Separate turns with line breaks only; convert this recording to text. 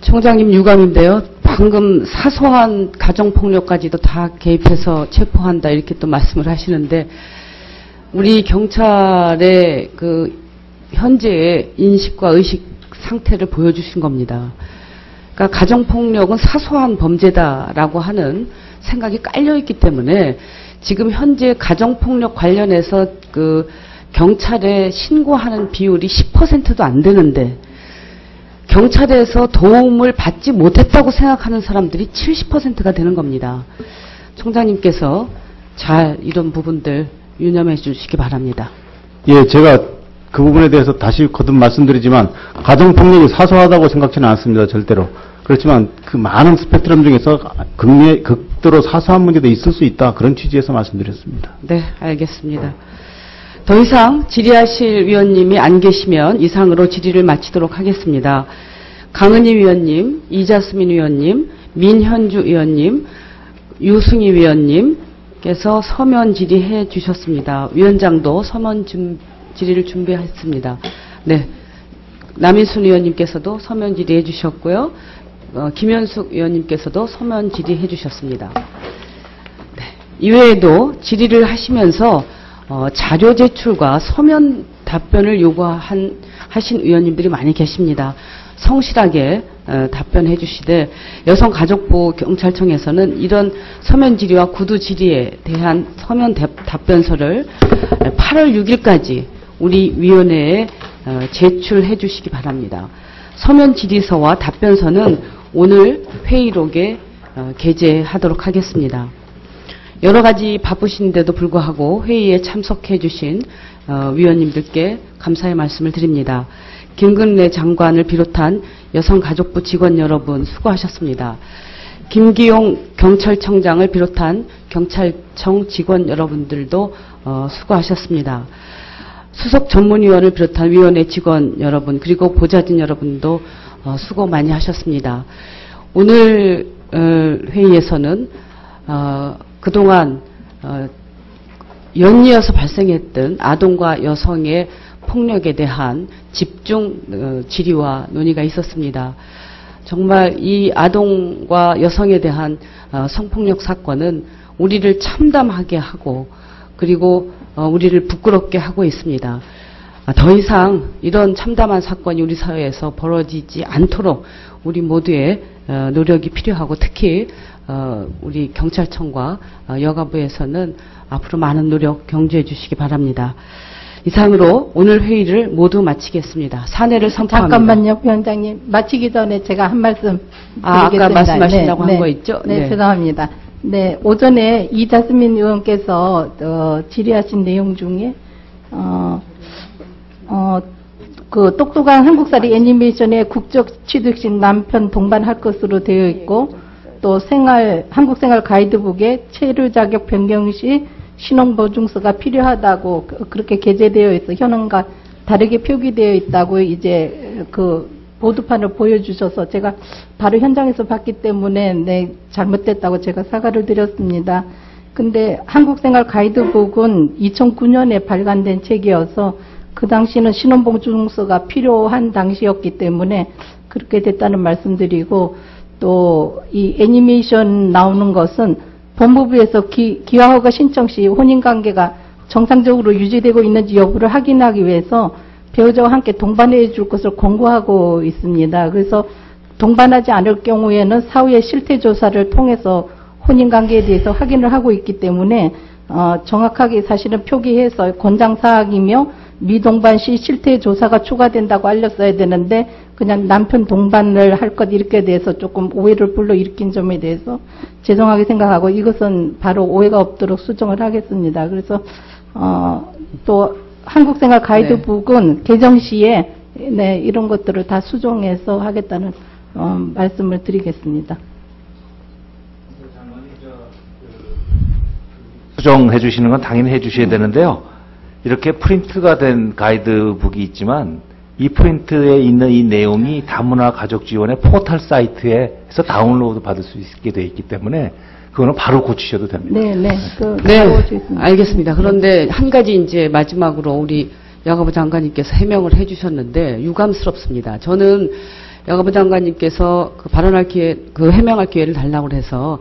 총장님 유감인데요. 방금 사소한 가정폭력까지도 다 개입해서 체포한다 이렇게 또 말씀을 하시는데 우리 경찰의 그 현재의 인식과 의식 상태를 보여주신 겁니다. 그러니까 가정폭력은 사소한 범죄다라고 하는 생각이 깔려있기 때문에 지금 현재 가정폭력 관련해서 그 경찰에 신고하는 비율이 10%도 안 되는데 경찰에서 도움을 받지 못했다고 생각하는 사람들이 70%가 되는 겁니다. 총장님께서 잘 이런 부분들 유념해 주시기 바랍니다.
예, 제가 그 부분에 대해서 다시 거듭 말씀드리지만 가정폭력이 사소하다고 생각지는 않습니다. 절대로. 그렇지만 그 많은 스펙트럼 중에서 극도로 사소한 문제도 있을 수 있다. 그런 취지에서 말씀드렸습니다.
네, 알겠습니다. 더 이상 질의하실 위원님이 안 계시면 이상으로 질의를 마치도록 하겠습니다. 강은희 위원님, 이자스민 위원님, 민현주 위원님, 유승희 위원님께서 서면 질의해 주셨습니다. 위원장도 서면 준- 질의를 준비했습니다. 네. 남인순 위원님께서도 서면 질의해 주셨고요. 어, 김현숙 위원님께서도 서면 질의해 주셨습니다. 네. 이외에도 질의를 하시면서 어, 자료 제출과 서면 답변을 요구한 하신 의원님들이 많이 계십니다. 성실하게 어, 답변해 주시되 여성가족부 경찰청에서는 이런 서면 질의와 구두 질의에 대한 서면 대- 답변서를 8월 6일까지 우리 위원회에 어, 제출해 주시기 바랍니다. 서면 질의서와 답변서는 오늘 회의록에 어, 게재하도록 하겠습니다. 여러 가지 바쁘신데도 불구하고 회의에 참석해 주신 어, 위원님들께 감사의 말씀을 드립니다. 김근래 장관을 비롯한 여성가족부 직원 여러분 수고하셨습니다. 김기용 경찰청장을 비롯한 경찰청 직원 여러분들도 어, 수고하셨습니다. 수석 전문위원을 비롯한 위원회 직원 여러분 그리고 보좌진 여러분도 어, 수고 많이 하셨습니다. 오늘 어, 회의에서는 어, 그동안 어, 연이어서 발생했던 아동과 여성의 폭력에 대한 집중 어, 질의와 논의가 있었습니다. 정말 이 아동과 여성에 대한 어, 성폭력 사건은 우리를 참담하게 하고 그리고 어, 우리를 부끄럽게 하고 있습니다. 아, 더 이상 이런 참담한 사건이 우리 사회에서 벌어지지 않도록 우리 모두의 어, 노력이 필요하고 특히 어, 우리 경찰청과 어, 여가부에서는 앞으로 많은 노력 경주해 주시기 바랍니다. 이상으로 오늘 회의를 모두 마치겠습니다. 사내를 선포합니다.
잠깐만요, 위원장님. 마치기 전에 제가 한 말씀
아, 아까. 말씀하신다고 한거 있죠?
네,
네.
죄송합니다. 네, 오전에 이자스민 의원께서 어, 질의하신 내용 중에 어, 어, 그 똑똑한 한국살이 애니메이션의 국적 취득식 남편 동반할 것으로 되어 있고 또 생활 한국 생활 가이드북에 체류 자격 변경 시 신용 보증서가 필요하다고 그- 그렇게 게재되어 있어 현황과 다르게 표기되어 있다고 이제 그 보드판을 보여주셔서 제가 바로 현장에서 봤기 때문에 네 잘못됐다고 제가 사과를 드렸습니다. 근데 한국생활 가이드북은 2009년에 발간된 책이어서 그 당시는 신혼보증서가 필요한 당시였기 때문에 그렇게 됐다는 말씀드리고 또 이 애니메이션 나오는 것은 법무부에서 기, 기화허가 신청 시 혼인관계가 정상적으로 유지되고 있는지 여부를 확인하기 위해서 배우자와 함께 동반해 줄 것을 권고하고 있습니다. 그래서 동반하지 않을 경우에는 사후에 실태 조사를 통해서 혼인 관계에 대해서 확인을 하고 있기 때문에 어, 정확하게 사실은 표기해서 권장 사항이며 미동반 시 실태 조사가 추가된다고 알렸어야 되는데 그냥 남편 동반을 할 것 이렇게 대해서 조금 오해를 불러 일으킨 점에 대해서 죄송하게 생각하고 이것은 바로 오해가 없도록 수정을 하겠습니다. 그래서 어, 또 한국생활 가이드북은 개정 시에 네, 이런 것들을 다 수정해서 하겠다는 어, 말씀을 드리겠습니다.
수정해 주시는 건 당연히 해 주셔야 되는데요. 이렇게 프린트가 된 가이드북이 있지만 이 프린트에 있는 이 내용이 다문화 가족 지원의 포털 사이트에서 다운로드 받을 수 있게 되어 있기 때문에 그거는 바로 고치셔도 됩니다.
네, 네. 그,
네. 알겠습니다. 그런데 한 가지 이제 마지막으로 우리 여가부 장관님께서 해명을 해주셨는데 유감스럽습니다. 저는 여가부 장관님께서 그 발언할 기회, 그 해명할 기회를 달라고 해서